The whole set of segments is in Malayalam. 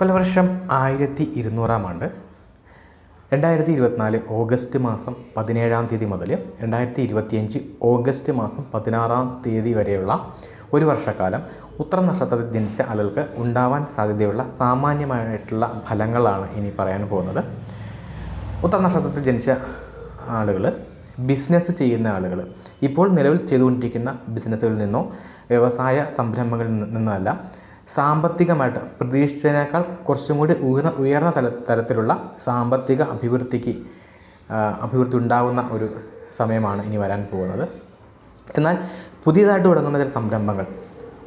കൊല്ലവർഷം ആയിരത്തി ഇരുന്നൂറാം ആണ്ട്. രണ്ടായിരത്തി ഇരുപത്തിനാല് ഓഗസ്റ്റ് മാസം പതിനേഴാം തീയതി മുതൽ രണ്ടായിരത്തി ഇരുപത്തിയഞ്ച് ഓഗസ്റ്റ് മാസം പതിനാറാം തീയതി വരെയുള്ള ഒരു വർഷക്കാലം ഉത്തര നക്ഷത്രത്തിൽ ജനിച്ച ആളുകൾക്ക് ഉണ്ടാവാൻ സാധ്യതയുള്ള സാമാന്യമായിട്ടുള്ള ഫലങ്ങളാണ് ഇനി പറയാൻ പോകുന്നത്. ഉത്തര നക്ഷത്രത്തിൽ ജനിച്ച ആളുകൾ ബിസിനസ് ചെയ്യുന്ന ആളുകൾ ഇപ്പോൾ നിലവിൽ ചെയ്തുകൊണ്ടിരിക്കുന്ന ബിസിനസ്സുകളിൽ നിന്നോ വ്യവസായ സംരംഭങ്ങളിൽ നിന്നോ നിന്നല്ല സാമ്പത്തികമായിട്ട് പ്രതീക്ഷിച്ചതിനേക്കാൾ കുറച്ചും കൂടി ഉയർന്ന ഉയർന്ന തല തരത്തിലുള്ള സാമ്പത്തിക അഭിവൃദ്ധിക്ക് അഭിവൃദ്ധി ഉണ്ടാകുന്ന ഒരു സമയമാണ് ഇനി വരാൻ പോകുന്നത്. എന്നാൽ പുതിയതായിട്ട് തുടങ്ങുന്ന ചില സംരംഭങ്ങൾ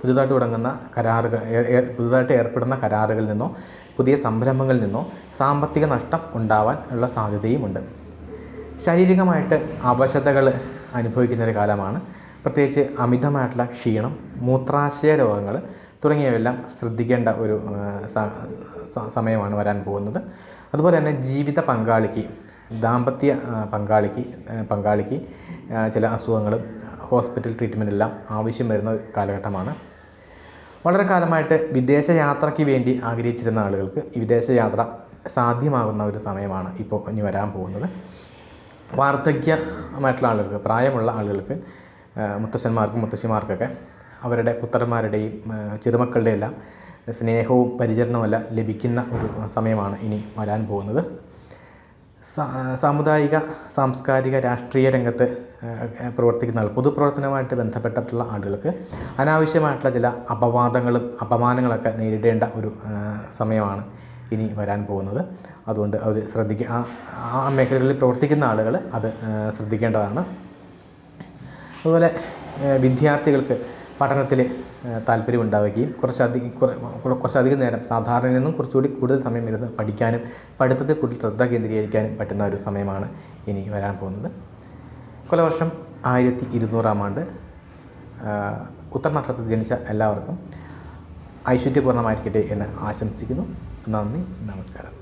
പുതുതായിട്ട് തുടങ്ങുന്ന കരാറുകൾ പുതുതായിട്ട് ഏർപ്പെടുന്ന കരാറുകളിൽ നിന്നോ പുതിയ സംരംഭങ്ങളിൽ നിന്നോ സാമ്പത്തിക നഷ്ടം ഉണ്ടാവാൻ ഉള്ള സാധ്യതയുമുണ്ട്. ശാരീരികമായിട്ട് അവശതകൾ അനുഭവിക്കുന്ന ഒരു കാലമാണ്. പ്രത്യേകിച്ച് അമിതമായിട്ടുള്ള ക്ഷീണം മൂത്രാശയ രോഗങ്ങൾ തുടങ്ങിയവയെല്ലാം ശ്രദ്ധിക്കേണ്ട ഒരു സമയമാണ് വരാൻ പോകുന്നത്. അതുപോലെ തന്നെ ജീവിത പങ്കാളിക്ക് ദാമ്പത്യ പങ്കാളിക്ക് പങ്കാളിക്ക് ചില അസുഖങ്ങളും ഹോസ്പിറ്റൽ ട്രീറ്റ്മെന്റ് എല്ലാം ആവശ്യം വരുന്ന കാലഘട്ടമാണ്. വളരെ കാലമായിട്ട് വിദേശ യാത്രയ്ക്ക് വേണ്ടി ആഗ്രഹിച്ചിരുന്ന ആളുകൾക്ക് വിദേശ യാത്ര സാധ്യമാകുന്ന ഒരു സമയമാണ് ഇപ്പോൾ ഇനി വരാൻ പോകുന്നത്. വാർദ്ധക്യമായിട്ടുള്ള ആളുകൾക്ക് പ്രായമുള്ള ആളുകൾക്ക് മുത്തശ്ശന്മാർക്കും മുത്തശ്ശിമാർക്കൊക്കെ അവരുടെ പുത്രന്മാരുടെയും ചെറുമക്കളുടെ എല്ലാം സ്നേഹവും പരിചരണവും എല്ലാം ലഭിക്കുന്ന ഒരു സമയമാണ് ഇനി വരാൻ പോകുന്നത്. സാമുദായിക സാംസ്കാരിക രാഷ്ട്രീയ രംഗത്ത് പ്രവർത്തിക്കുന്ന ആൾ പൊതുപ്രവർത്തനവുമായിട്ട് ബന്ധപ്പെട്ടിട്ടുള്ള ആളുകൾക്ക് അനാവശ്യമായിട്ടുള്ള ചില അപവാദങ്ങളും അപമാനങ്ങളൊക്കെ നേരിടേണ്ട ഒരു സമയമാണ് ഇനി വരാൻ പോകുന്നത്. അതുകൊണ്ട് അവർ ശ്രദ്ധിക്കുക ആ മേഖലകളിൽ പ്രവർത്തിക്കുന്ന ആളുകൾ അത് ശ്രദ്ധിക്കേണ്ടതാണ്. അതുപോലെ വിദ്യാർത്ഥികൾക്ക് പഠനത്തിൽ താല്പര്യമുണ്ടാവുകയും കുറച്ചധികം കുറച്ചധികം നേരം സാധാരണയിൽ നിന്നും കുറച്ചുകൂടി കൂടുതൽ സമയം ഇരുന്ന് പഠിക്കാനും പഠിത്തത്തിൽ കൂടുതൽ ശ്രദ്ധ കേന്ദ്രീകരിക്കാനും പറ്റുന്ന ഒരു സമയമാണ് ഇനി വരാൻ പോകുന്നത്. കൊലവർഷം ആയിരത്തി ഇരുന്നൂറാം ആണ്ട് ഉത്തര നക്ഷത്രത്തിൽ ജനിച്ച എല്ലാവർക്കും ഐശ്വര്യപൂർണമായിരിക്കട്ടെ എന്ന് ആശംസിക്കുന്നു. നന്ദി നമസ്കാരം.